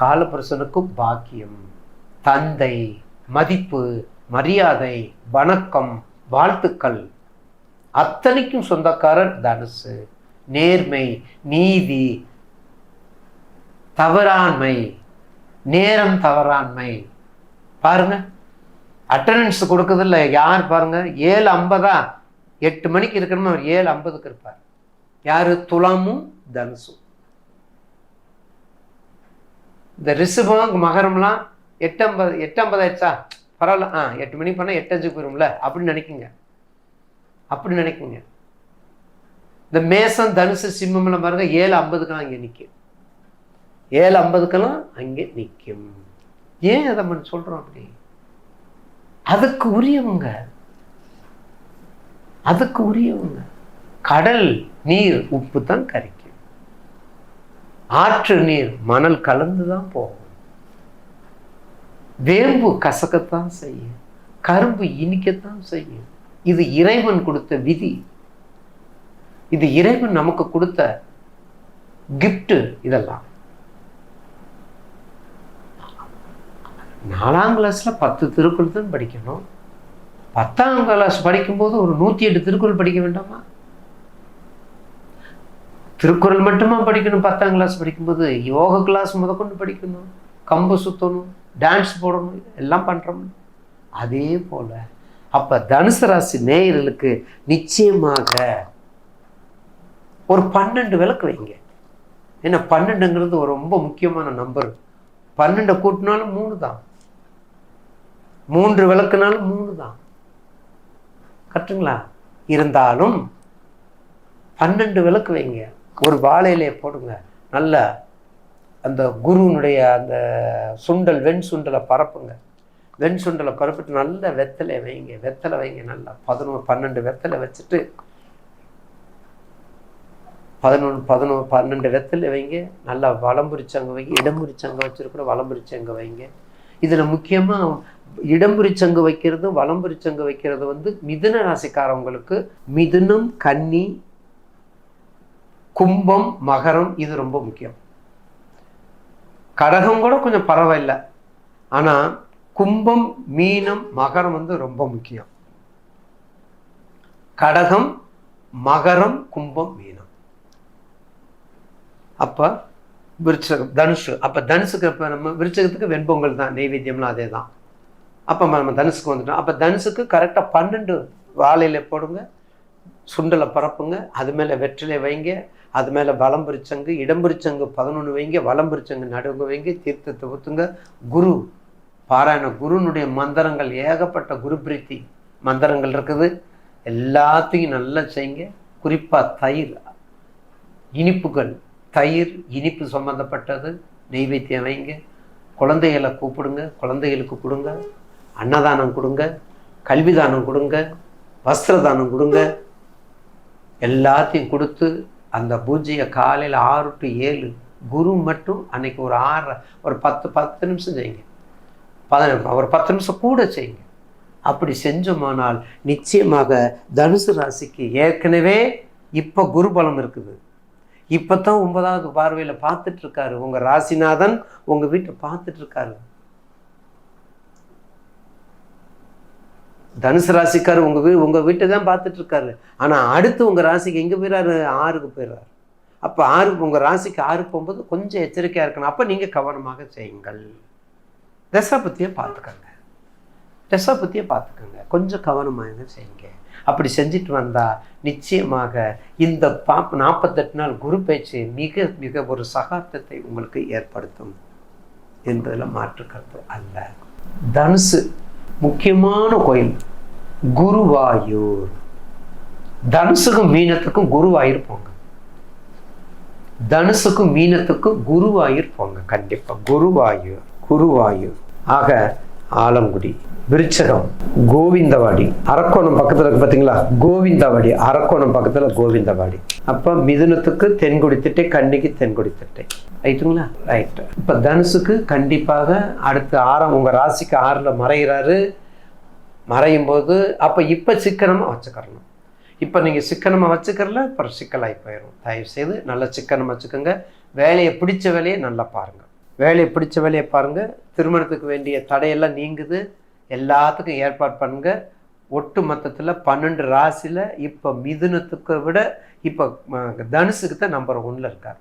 காலபுருஷனுக்கும் பாக்கியம். தந்தை மதிப்பு மரியாதை வணக்கம் வாழ்த்துக்கள். அத்தனைக்கும் சொந்தக்காரர் தனுசு. நேர்மை நீதி தவறாண்மை நேரம் தவறாண்மை. பாருங்க. அட்டண்டன்ஸ் கொடுக்குறதில்ல. யார் பாருங்க? ஏழு ஐம்பதா? எட்டு மணிக்கு இருக்கணுமா அவர் ஏழு ஐம்பதுக்கு இருப்பார். யார்? துலாமும் தனுசும். இந்த ரிஷபம் மகரம்லாம் எட்டம்பது எட்டம்பது ஆயிடுச்சா பரவாயில்ல. ஆ எட்டு மணி பண்ணால் எட்டு அஞ்சுக்கு போயிரும்ல. அப்படின்னு நினைக்குங்க. அப்படி நினைக்குங்க. இந்த மேசம் தனுசு சிம்மம்ல பாருங்க ஏழு ஐம்பதுக்கெல்லாம் அங்கே நிற்கும் ஏழு ஐம்பதுக்கெல்லாம் அங்கே நிற்கும் ஏன் அதை நம்ம சொல்கிறோம் அப்படி? அதுக்கு உரியவங்க. அதுக்கு உரியவங்க. கடல் நீர் உப்பு தான் கரைக்கும் ஆற்று நீர் மணல் கலந்து தான் போகும். வேம்பு கசக்கத்தான் செய்யும். கரும்பு இனிக்கத்தான் செய்யும். இது இறைவன் கொடுத்த விதி. இது இறைவன் நமக்கு கொடுத்த கிஃப்ட் இதெல்லாம். நாலாம் கிளாஸ்ல பத்து திருக்குறள் தான் படிக்கணும். பத்தாம் கிளாஸ் படிக்கும்போது ஒரு நூற்றி எட்டு திருக்குறள் படிக்க வேண்டாமா? திருக்குறள் மட்டுமா படிக்கணும்? பத்தாம் கிளாஸ் படிக்கும்போது யோக கிளாஸ் முதற்கொண்டு படிக்கணும். கம்பு சுத்தணும் டான்ஸ் போடணும் எல்லாம் பண்ணுறோம் அதே போல அப்போ தனுசு ராசி நேயர்களுக்கு நிச்சயமாக ஒரு பன்னெண்டு விளக்கு வைங்க. ஏன்னா பன்னெண்டுங்கிறது ஒரு ரொம்ப முக்கியமான நம்பர் பன்னெண்டை கூட்டினாலும் மூணு தான். மூன்று விளக்குனாலும் மூணு தான். கட்டுங்களா இருந்தாலும் பன்னெண்டு விளக்கு வைங்க. ஒரு வாழையிலே போடுங்க. நல்ல அந்த குருனுடைய அந்த சுண்டல் வெண் சுண்டலை பரப்புங்க. வெண் சுண்டலை பரப்பிட்டு நல்ல வெத்தலை வைங்க. வெத்தலை வைங்க நல்லா. பதினோரு பன்னெண்டு வெத்தலை வச்சுட்டு பதினொன்று பதினோரு பன்னெண்டு வெத்தலை வைங்க. நல்லா வளம்புரிச்சங்க வைங்க. இடம்புரிச்சங்க வச்சுருக்கூட வளம்புரிச்சங்க வைங்க. இதில் முக்கியமாக இடம்புரிச்சங்கு வைக்கிறது வலம்புரிச்சங்கு வைக்கிறது வந்து மிதுன ராசிக்காரவங்களுக்கு மிதுனம் கன்னி கும்பம் மகரம் இது ரொம்ப முக்கியம். கடகம் கூட கொஞ்சம் பரவாயில்லை. ஆனால் கும்பம் மீனம் மகரம் வந்து ரொம்ப முக்கியம். கடகம் மகரம் கும்பம் மீனம். அப்போ விருச்சகம் தனுஷு அப்போ தனுசுக்கு இப்போ நம்ம விருச்சகத்துக்கு வெண்பொங்கல் தான் நெய்வேத்தியம்லாம் அதே தான் அப்போ நம்ம தனுசுக்கு வந்துட்டோம். அப்போ தனுசுக்கு கரெக்டாக பன்னெண்டு வாழையில போடுங்க சுண்டலை பரப்புங்க அது மேலே வெற்றிலை வைங்க அது மேலே வலம்புரிச்சங்கு இடம்புரிச்சங்கு பதினொன்று வைங்க வலம்புரிச்சங்கு நடுங்க வைங்க தீர்த்தத்தை ஊற்றுங்க குரு பாராயண குருனுடைய மந்திரங்கள் ஏகப்பட்ட குரு பிரீத்தி மந்திரங்கள் இருக்குது. எல்லாத்தையும் நல்லா செய்யுங்க குறிப்பாக தயிர் இனிப்புகள். தயிர் இனிப்பு சம்மந்தப்பட்டது நெய்வேத்தியம் வைங்க. குழந்தைகளை கூப்பிடுங்க குழந்தைகளுக்கு கொடுங்க. அன்னதானம் கொடுங்க. கல்விதானம் கொடுங்க. வஸ்திரதானம் கொடுங்க. எல்லாத்தையும் கொடுத்து அந்த பூஜையை காலையில் ஆறு டு ஏழு குரு மட்டும் அன்னைக்கு ஒரு ஆறு ஒரு பத்து பத்து நிமிஷம் செய்யுங்க. பதினெட்டு ஒரு பத்து நிமிஷம் கூட செய்யுங்க. அப்படி செஞ்சோமானால் நிச்சயமாக தனுசு ராசிக்கு ஏற்கனவே இப்போ குருபலம் இருக்குது. இப்போ தான் ஒன்பதாவது பார்வையில் பார்த்துட்ருக்காரு உங்கள் ராசிநாதன் உங்கள் வீட்டை பார்த்துட்ருக்காரு தனுசு ராசிக்கார் உங்கள் வீ உங்கள் வீட்டை தான் பார்த்துட்ருக்காரு ஆனால் அடுத்து உங்கள் ராசிக்கு எங்கே போயிடறாரு ஆறுக்கு போயிடுறாரு அப்போ ஆறு உங்கள் ராசிக்கு ஆறு போகும்போது கொஞ்சம் எச்சரிக்கையாக இருக்கணும். அப்போ நீங்கள் கவனமாக செய்யுங்கள். தசா பற்றியே பார்த்துக்கோங்க. தசா பற்றியே பார்த்துக்கோங்க. கொஞ்சம் கவனமாக செய்யுங்க. அப்படி செஞ்சுட்டு வந்தால் நிச்சயமாக இந்த பாப் நாற்பத்தெட்டு நாள் குரு பேச்சு மிக மிக ஒரு சகாப்தத்தை உங்களுக்கு ஏற்படுத்தும். என்பதில் மாற்று கருத்து அல்ல. தனுசு முக்கியமான கோயில். குருவாயூர். தனுசுக்கும் மீனத்துக்கும் குருவாயூர் போங்க தனுசுக்கும் மீனத்துக்கும் குருவாயூர் போங்க கண்டிப்பா. குருவாயூர். குருவாயூர். ஆக ஆலங்குடி விருச்சகம் கோவிந்தவாடி அரக்கோணம் பக்கத்தில் இருக்கு பார்த்தீங்களா கோவிந்தவாடி அரக்கோணம் பக்கத்தில் கோவிந்தவாடி. அப்போ மிதுனத்துக்கு தென்குடி திட்டை கன்னிக்கு தென்குடி திட்டை. ரைட்டுங்களா ரைட் இப்போ தனுசுக்கு கண்டிப்பாக அடுத்து ஆறாம் உங்கள் ராசிக்கு ஆறில் மறைகிறாரு மறையும் போது அப்போ இப்போ சிக்கனமாக வச்சுக்கிறணும். இப்போ நீங்கள் சிக்கனமாக வச்சுக்கிறல அப்புறம் சிக்கலாகி போயிடும் தயவுசெய்து நல்லா சிக்கனமாக வச்சுக்கோங்க. வேலையை பிடிச்ச வேலையை நல்லா பாருங்கள் வேலையை பிடிச்ச வேலையை பாருங்கள் திருமணத்துக்கு வேண்டிய தடையெல்லாம் நீங்குது. எல்லாத்துக்கும் ஏற்பாடு பண்ணுங்கள் ஒட்டு மொத்தத்தில் பன்னெண்டு ராசியில் இப்போ மிதுனத்துக்கு விட இப்போ தனுசுக்கு தான் நம்பர் ஒன்றில் இருக்கார்.